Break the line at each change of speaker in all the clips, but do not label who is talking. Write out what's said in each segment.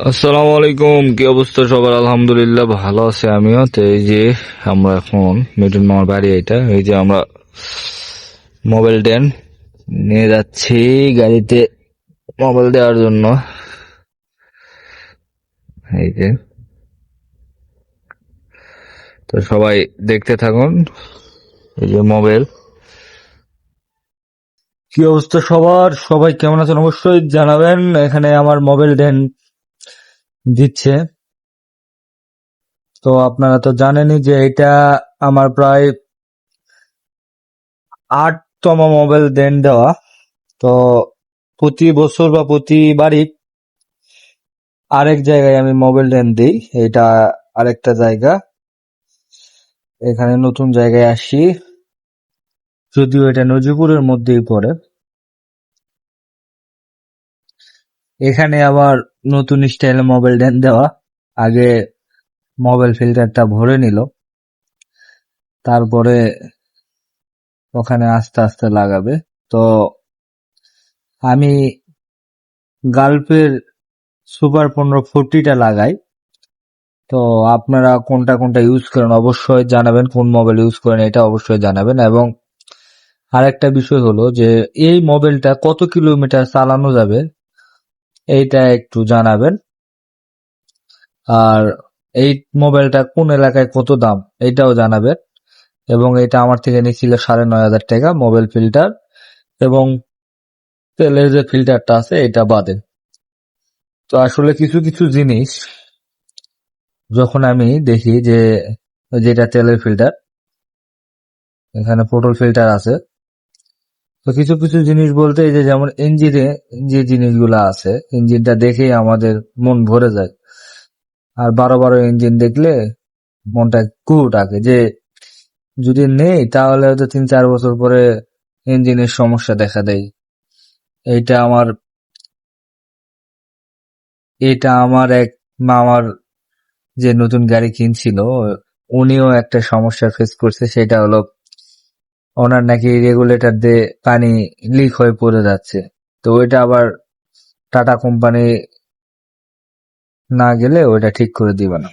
আসসালামু আলাইকুম, কি অবস্থা সবার? আলহামদুলিল্লাহ, ভালো আছে আমিও। তো এই যে আমরা এখন মিটুন মামার বাড়ি এটা। এই যে আমরা মোবাইল দেন নিয়ে যাচ্ছি গাড়িতে মোবাইল দেওয়ার জন্য। এই যে। তো সবাই দেখতে থাকুন, এই যে মোবাইল। কি অবস্থা সবার? সবাই কেমন আছেন? অবশ্যই জানাবেন। এখানে আমার মোবাইল দেন দিচ্ছে। তো আপনারা তো জানেনই যে এটা আমার প্রায় আটতম মোবাইল দেন দেওয়া। তো প্রতি বছর বা প্রতিবারই আরেক জায়গায় আমি মোবাইল দেন দিই। এটা আরেকটা জায়গা। এখানে নতুন জায়গায় আসি। যদিও এটা নজিপুরের মধ্যেই পড়ে। এখানে আবার নতুন স্টাইলে মোবাইল দেওয়া। আগে মোবাইল ফিল্টারটা ভরে নিল। তারপরে ওখানে আস্তে আস্তে লাগাবে। তো আমি গাল্পের সুপার পনেরো ফোরটিটা লাগাই। তো আপনারা কোনটা কোনটা ইউজ করেন অবশ্যই জানাবেন, কোন মোবাইল ইউজ করেন এটা অবশ্যই জানাবেন। এবং আরেকটা বিষয় হলো যে, এই মোবাইলটা কত কিলোমিটার চালানো যাবে? এইটা একটু জানাবেন। আর এই মোবাইলটা কোন এলাকায় কত দাম, এইটাও জানাবেন। এবং এটা আমার থেকে নিচ্ছিল সাড়ে নয় হাজার টাকা মোবাইল ফিল্টার। এবং তেলের যে ফিল্টারটা আছে এটা বাদে। তো আসলে কিছু কিছু জিনিস যখন আমি দেখি যে, যেটা তেলের ফিল্টার, এখানে পটল ফিল্টার আছে। তো কিছু কিছু জিনিস বলতে এই যে যেমন ইঞ্জিনে যে জিনিসগুলো আছে, ইঞ্জিনটা দেখেই আমাদের মন ভরে যায়। আর বারো বারো ইঞ্জিন দেখলে মনটা কুহু ডাকে যে যদি নেই তাহলে হয়তো তিন চার বছর পরে ইঞ্জিনের সমস্যা দেখা দেয়। এইটা আমার এটা আমার এক মামার যে নতুন গাড়ি কিনছিল, উনিও একটা সমস্যা ফেস করছে, সেটা হলো ওনার নাকি রেগুলেটর দিয়ে পানি লিক হয়ে পড়ে যাচ্ছে। তো ওইটা আবার টাটা কোম্পানি না গেলে ওইটা ঠিক করে দিবে না।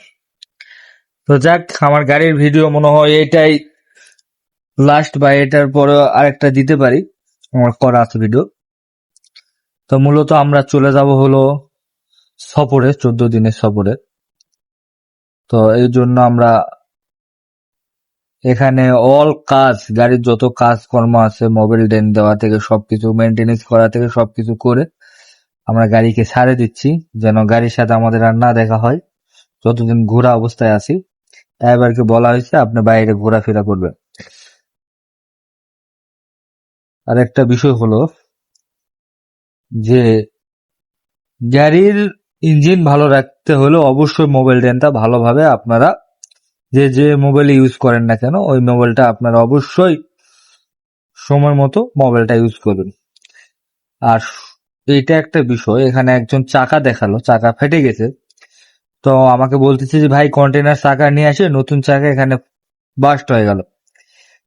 তো যাক, আমার গাড়ির ভিডিও মনে হয় এটাই লাস্ট বা এটার পরে আরেকটা দিতে পারি, আমার করা আছে ভিডিও তো মূলত আমরা চলে যাব হলো সফরে, চোদ্দ দিনের সফরে। তো এই জন্য আমরা এখানে অল কাজ, গাড়ির যত কাজকর্ম আছে মোবাইল ডেন দেওয়া থেকে সবকিছু মেনটেনেন্স করা থেকে সবকিছু করে আমরা গাড়িকে ছাড়ে দিচ্ছি, যেন গাড়ির সাথে আমাদের আর না দেখা হয়। যতদিন ঘোরা অবস্থায় আছি ড্রাইভারকে বলা হয়েছে, আপনি বাইরে ঘোরাফেরা করবেন। আর একটা বিষয় হলো যে গাড়ির ইঞ্জিন ভালো রাখতে হলে অবশ্যই মোবাইল ডেনটা ভালোভাবে আপনারা যে যে মোবাইল ইউজ করেন না কেন, ওই মোবাইলটা আপনারা অবশ্যই সময় মতো মোবাইলটা ইউজ করবেন আর এইটা একটা বিষয়, এখানে একজন চাকা দেখাল, চাকা ফেটে গেছে। তো আমাকে বলতেছে যে, ভাই কন্টেনার চাকা নিয়ে আসে, নতুন চাকা এখানে বাস্ট হয়ে গেল।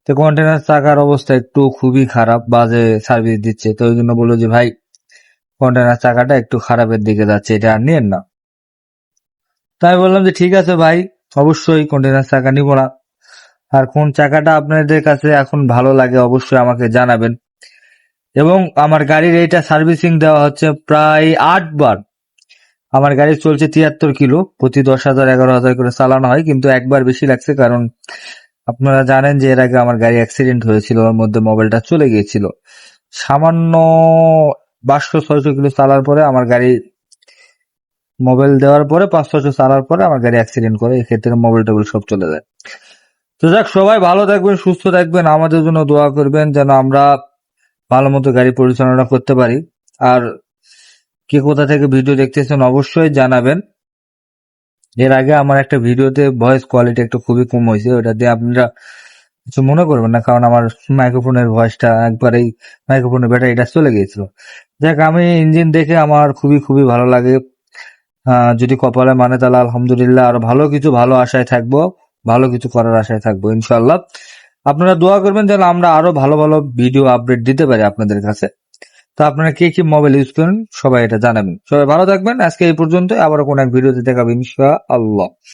তো কন্টেনার চাকার অবস্থা একটু খুবই খারাপ, বাজে সার্ভিস দিচ্ছে। তো ওই জন্য বলল যে, ভাই কন্টেনার চাকাটা একটু খারাপের দিকে যাচ্ছে, এটা আর নিয়েন না। তাই বললাম যে, ঠিক আছে ভাই অবশ্যই কন্টেনার চাকা নিব না। আর কোন চাকাটা আপনাদের কাছে এখন ভালো লাগে অবশ্যই আমাকে জানাবেন। এবং আমার গাড়ির এইটা সার্ভিসিং দেওয়া হচ্ছে প্রায় আটবার আমার গাড়ি চলছে তিয়াত্তর কিলো, প্রতি দশ হাজার, এগারো হাজার করে চালানো হয়, কিন্তু একবার বেশি লাগছে কারণ আপনারা জানেন যে এর আগে আমার গাড়ি অ্যাক্সিডেন্ট হয়েছিল, ওর মধ্যে মোবাইলটা চলে গিয়েছিল। সামান্য পাঁচশো, ছয়শো কিলো চালার পরে আমার গাড়ি মোবাইল দেওয়ার পরে পাঁচশো ছয়শো চালার পরে আমার গাড়ি অ্যাক্সিডেন্ট করে, এক্ষেত্রে মোবাইল টোবাইল সব চলে যায়। তো যাক, সবাই ভালো থাকবেন, সুস্থ থাকবেন, আমাদের জন্য দোয়া করবেন যেন আমরা ভালো মতো গাড়ি পরিচালনা করতে পারি। আর কে কোথা থেকে ভিডিও দেখতেছেন অবশ্যই জানাবেন। এর আগে আমার একটা ভিডিওতে ভয়েস কোয়ালিটি একটু খুবই কম হয়েছে, ওটা দিয়ে আপনারা কিছু মনে করবেন না, কারণ আমার মাইক্রোফোনের ভয়েসটা একবারেই মাইক্রোফোনের ব্যাটারিটা চলে গিয়েছিল। যাক, আমি ইঞ্জিন দেখে আমার খুবই খুবই ভালো লাগে। যদি কপালে মানে তাহলে আলহামদুলিল্লাহ আরও ভালো কিছু ভালো আশায় থাকব, ভালো কিছু করার আশায় থাকব ইনশাল্লাহ আপনারা দোয়া করবেন যেন আমরা আরও ভালো ভালো ভিডিও আপডেট দিতে পারি আপনাদের কাছে। তো আপনারা কে কি মোবাইল ইউজ করেন, সবাই এটা জানাবেন। সবাই ভালো থাকবেন। আজকে এই পর্যন্ত আবার কোন এক ভিডিওতে দেখাবেন ইনশা আল্লাহ